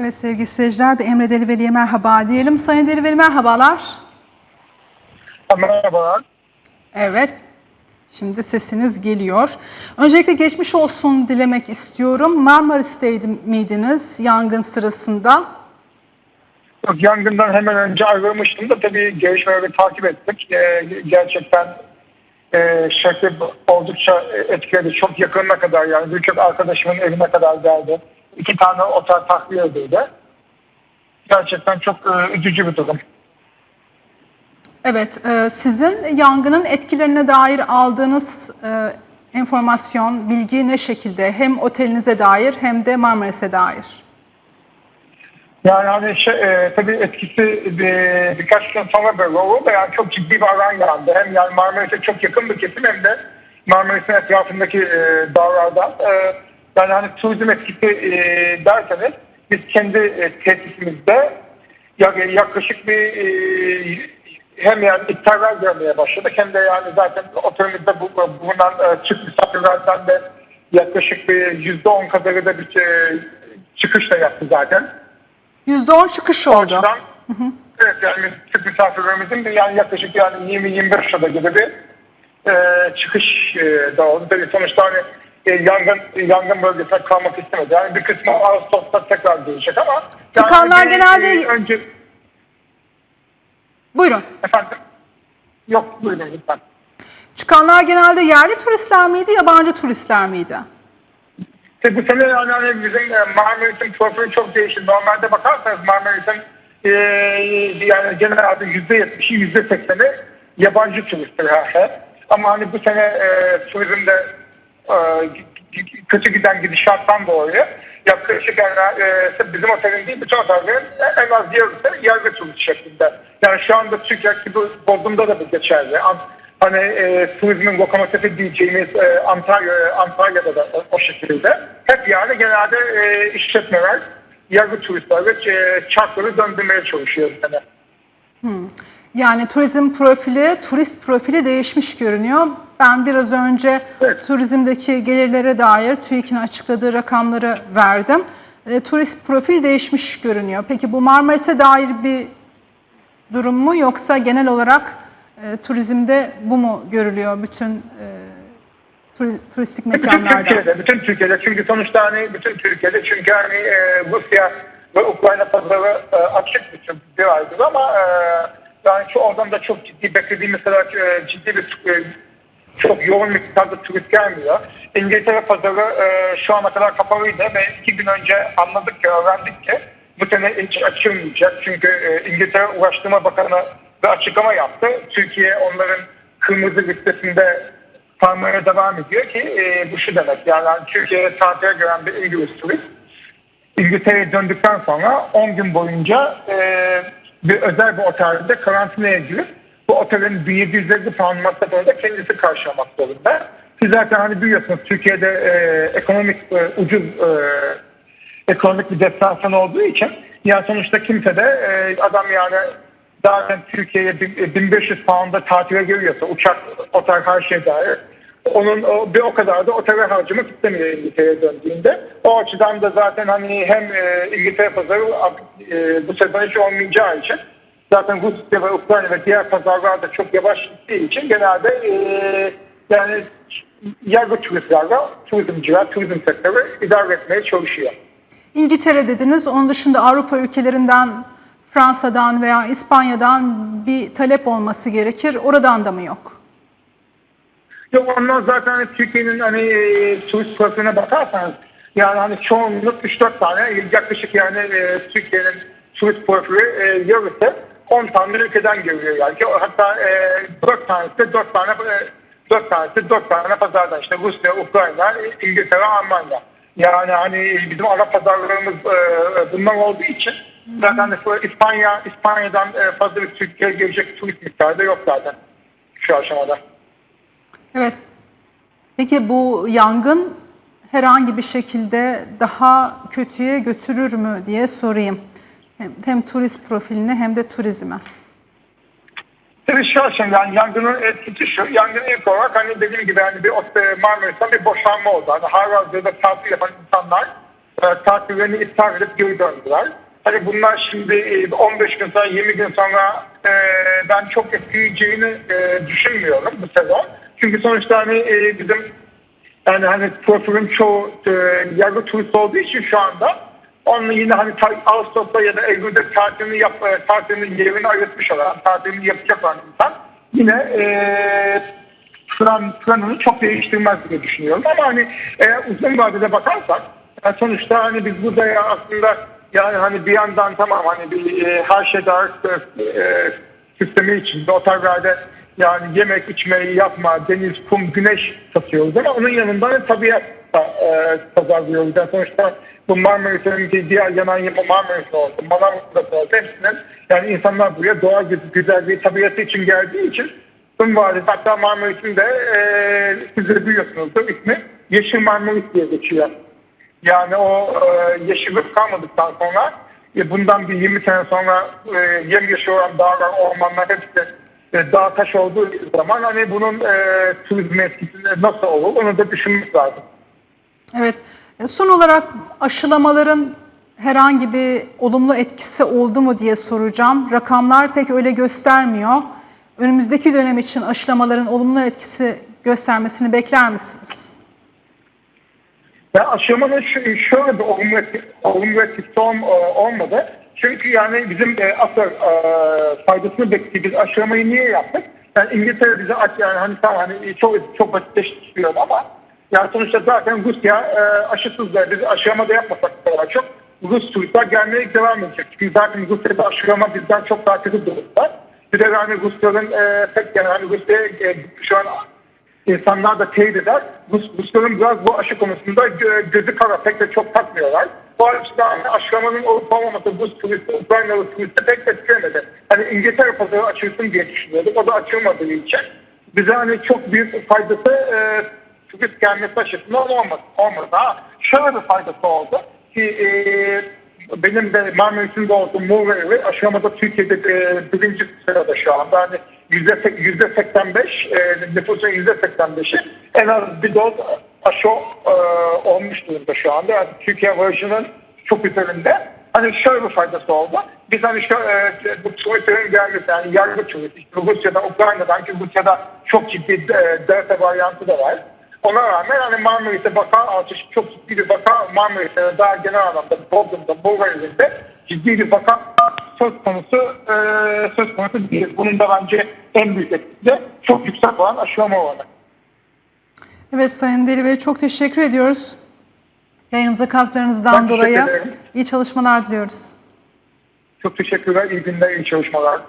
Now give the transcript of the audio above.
Evet sevgili seyirciler bir Emre Deliveli'ye merhaba diyelim. Sayın Deliveli merhabalar. Merhabalar. Evet. Şimdi sesiniz geliyor. Öncelikle geçmiş olsun dilemek istiyorum. Marmaris'teydi miydiniz yangın sırasında? Yok, Yangından hemen önce ayrılmıştım da tabii gelişmeleri takip ettik. Ee, gerçekten e, şekli oldukça etkiledi. Çok yakınına kadar yani birçok arkadaşımın evine kadar geldi. İki tane otel tahliye edildi. Gerçekten çok e, üzücü bir durum. Evet, e, sizin yangının etkilerine dair aldığınız e, enformasyon, bilgi ne şekilde? Hem otelinize dair hem de Marmaris'e dair. Yani hani şey, e, tabii etkisi e, birkaç gün sonra böyle oldu da yani çok ciddi bir alan yandı. Hem yani Marmaris'e çok yakın bir kesim hem de Marmaris'in etrafındaki e, dağlardan. E, yani hani turizm etkisi e, derseniz biz kendi e, tesisimizde yak- yaklaşık bir e, hem yani iptaller görmeye başladık hem de yani zaten otelimizde bu- bulunan e, Türk misafirlerden de yaklaşık bir yüzde on kadarı da bir e, çıkış da yaptı zaten. %10 çıkış O oldu. açıdan evet yani Türk misafirlerimizin de yani yaklaşık yani 20-25 yılda gibi bir e, çıkış e, da oldu. Tabii sonuçta hani e, yangın yangın bölgesine kalmak istemedi. Yani bir kısmı Ağustos'ta tekrar gelecek ama Çıkanlar bir- genelde- e, önce Buyurun. efendim yok buyurun lütfen. Çıkanlar genelde yerli turistler miydi, yabancı turistler miydi? İşte bu sene yani hani bizim e, Marmaris'in profili çok değişti. Normalde bakarsanız Marmaris'in e, yani genelde yüzde yetmişi, yüzde sekseni yabancı turistler hep. Ama hani bu sene e, turizmde kötü giden gidişattan dolayı yaklaşık yani, e, bizim otelin değil bütün otellerin en az yarısı yerli turist şeklinde. Yani şu anda Türkiye gibi Bodrum'da da bu geçerli. An- Hani e, turizmin lokomotifi diyeceğimiz e, Antalya, Antalya'da da o, o şekilde. Hep yani genelde e, işletmeler yerli turistlerle e, çarkları döndürmeye çalışıyor bu sene. Yani turizm profili, turist profili değişmiş görünüyor. Ben biraz önce Evet. turizmdeki gelirlere dair TÜİK'in açıkladığı rakamları verdim. E, turist profil değişmiş görünüyor. Peki bu Marmaris'e dair bir durum mu yoksa genel olarak e, turizmde bu mu görülüyor bütün e, turi- turistik Bütün mekanlarda? Türkiye'de, bütün Türkiye'de çünkü sonuçta hani bütün Türkiye'de çünkü hani e, Rusya ve Ukrayna pazarı e, açık bir, bir aydır ama e, yani şu oradan da çok ciddi beklediğimiz kadar e, ciddi bir e, çok yoğun miktarda turist gelmiyor. İngiltere pazarı e, şu ana kadar kapalıydı ve iki gün önce anladık ki, öğrendik ki bu sene hiç açılmayacak. Çünkü e, İngiltere Ulaştırma Bakanı bir açıklama yaptı. Türkiye onların kırmızı listesinde kalmaya devam ediyor ki e, bu şu demek yani Türkiye'ye tatile gelen bir İngiliz turist İngiltere'ye döndükten sonra 10 gün boyunca e, bir özel bir otelde karantinaya girip bu otelin 1750 pound masrafını kendisi karşılamak zorunda. Siz zaten hani biliyorsunuz Türkiye'de e, ekonomik e, ucuz e, ekonomik bir destinasyon olduğu için yani sonuçta kimse de e, adam yani zaten Türkiye'ye bin- e, 1500 pound'a tatile geliyorsa uçak, otel her şey dair onun o, bir o kadar da otele harcamak istemiyor İngiltere'ye döndüğünde. O açıdan da zaten hani hem e, İngiltere pazarı e, bu sezon hiç olmayacağı için zaten Rusya ve Ukrayna ve diğer pazarlar da çok yavaş gittiği için genelde e, yani yargı turistlerle turizmciler, turizm sektörü idare etmeye çalışıyor. İngiltere dediniz. Onun dışında Avrupa ülkelerinden, Fransa'dan veya İspanya'dan bir talep olması gerekir. Oradan da mı yok? Yok onlar zaten Türkiye'nin hani e, turist profiline bakarsanız yani hani çoğunluk 3-4 tane yaklaşık yani e, Türkiye'nin turist profili e, yarısı 10 tane ülkeden geliyor yani. Ki Hatta e, 4 tanesi de 4 tane e, 4 tanesi 4 tane pazardan işte Rusya, Ukrayna, İngiltere, Almanya. Yani hani bizim ara pazarlarımız e, bunlar olduğu için zaten İspanya, İspanya'dan e, fazla bir Türkiye'ye gelecek turist miktarı da yok zaten şu aşamada. Evet. Peki bu yangın herhangi bir şekilde daha kötüye götürür mü diye sorayım. Hem, hem turist profiline hem de turizme. Tabii şahsen yani yangının etkisi şu. Yangın ilk olarak hani dediğim gibi hani bir Marmaris'ten bir boşanma oldu. Hani halihazırda tatil yapan insanlar e, tatillerini iptal edip geri döndüler. Hani bunlar şimdi e, 15 gün sonra 20 gün sonra e, ben çok etkileyeceğini e, düşünmüyorum bu sezon. Çünkü sonuçta hani e, bizim yani hani profilin çoğu e, yargı turist olduğu için şu anda onun yine hani ta, Ağustos'ta ya da Eylül'de tatilini yap, e, tatilini yerini ayırtmış olan, tatilini yapacak olan insan yine e, plan, planını çok değiştirmez diye düşünüyorum. Ama hani eğer uzun vadede bakarsak yani sonuçta hani biz burada ya aslında yani hani bir yandan tamam hani bir e, her şey dar e, sistemi içinde otellerde yani yemek içmeyi yapma, deniz, kum, güneş satıyoruz ama onun yanında hani tabiat da e, pazarlıyoruz. Yani sonuçta bu Marmaris'in diğer yanan yapı Marmaris olsun, Manavgat'ta olsun hepsinin yani insanlar buraya doğa gü- güzelliği, tabiatı için geldiği için Tüm vadide hatta Marmaris'in de e, siz de biliyorsunuzdur ismi Yeşil Marmaris diye geçiyor. Yani o e, yeşillik kalmadıktan sonra e, bundan bir 20 sene sonra e, yemyeşil olan dağlar, ormanlar hepsi e, dağ taş olduğu zaman hani bunun e, turizm etkisi nasıl olur onu da düşünmek lazım. Evet. E, Son olarak aşılamaların herhangi bir olumlu etkisi oldu mu diye soracağım. Rakamlar pek öyle göstermiyor. Önümüzdeki dönem için aşılamaların olumlu etkisi göstermesini bekler misiniz? Ya aşamanın şu, şöyle bir olumlu, olumlu etkisi ol- olmadı. Çünkü yani bizim e, asıl e, faydasını beklediğimiz aşamayı niye yaptık? Yani İngiltere bize aç yani hani tamam hani çok çok basitleştiriyorum ama yani sonuçta zaten Rusya e, aşısız da biz aşılama da yapmasak da daha çok Rus turistler gelmeye devam edecek. Çünkü zaten Rusya'da aşılama bizden çok daha kötü durumda. Bir de yani Rusların e, pek yani hani Rusya e, şu an insanlar da teyit eder. Rus, Rusların biraz bu aşı konusunda gö- gözü kara pek de çok takmıyorlar. Bu açıdan aşılamanın olup olmaması Rus turisti, Ukraynalı turisti pek de etkilemedi. Hani İngiltere pazarı açılsın diye düşünüyorduk. O da açılmadığı için bize hani çok büyük faydası e, turist gelmesi açısından olmadı. olmadı. Ha, şöyle bir faydası oldu ki e, benim de Marmaris'in de olduğum Muğla'yı aşamada Türkiye'de e, birinci sırada şu anda. Hani yüzde, yüzde 85 e, nüfusun yüzde 85'i en az bir doz aşı e, olmuş durumda şu anda. Yani Türkiye versiyonun çok üzerinde. Hani şöyle bir faydası oldu. Biz hani şu, e, bu turistlerin gelmesi yani yargı turist, işte Rusya'dan, Ukrayna'dan ki Rusya'da çok ciddi e, delta varyantı da var. Ona rağmen hani Marmaris'te vaka artışı çok ciddi bir vaka Marmaris'te daha genel anlamda Bodrum'da, Bulgaristan'da ciddi bir vaka söz konusu e, söz konusu değil. Bunun da bence en büyük etkisi de çok yüksek olan aşılama oranı. Evet Sayın Deli Bey çok teşekkür ediyoruz. Yayınımıza katkılarınızdan Ben dolayı iyi çalışmalar diliyoruz. Çok teşekkürler. İyi günler, iyi çalışmalar.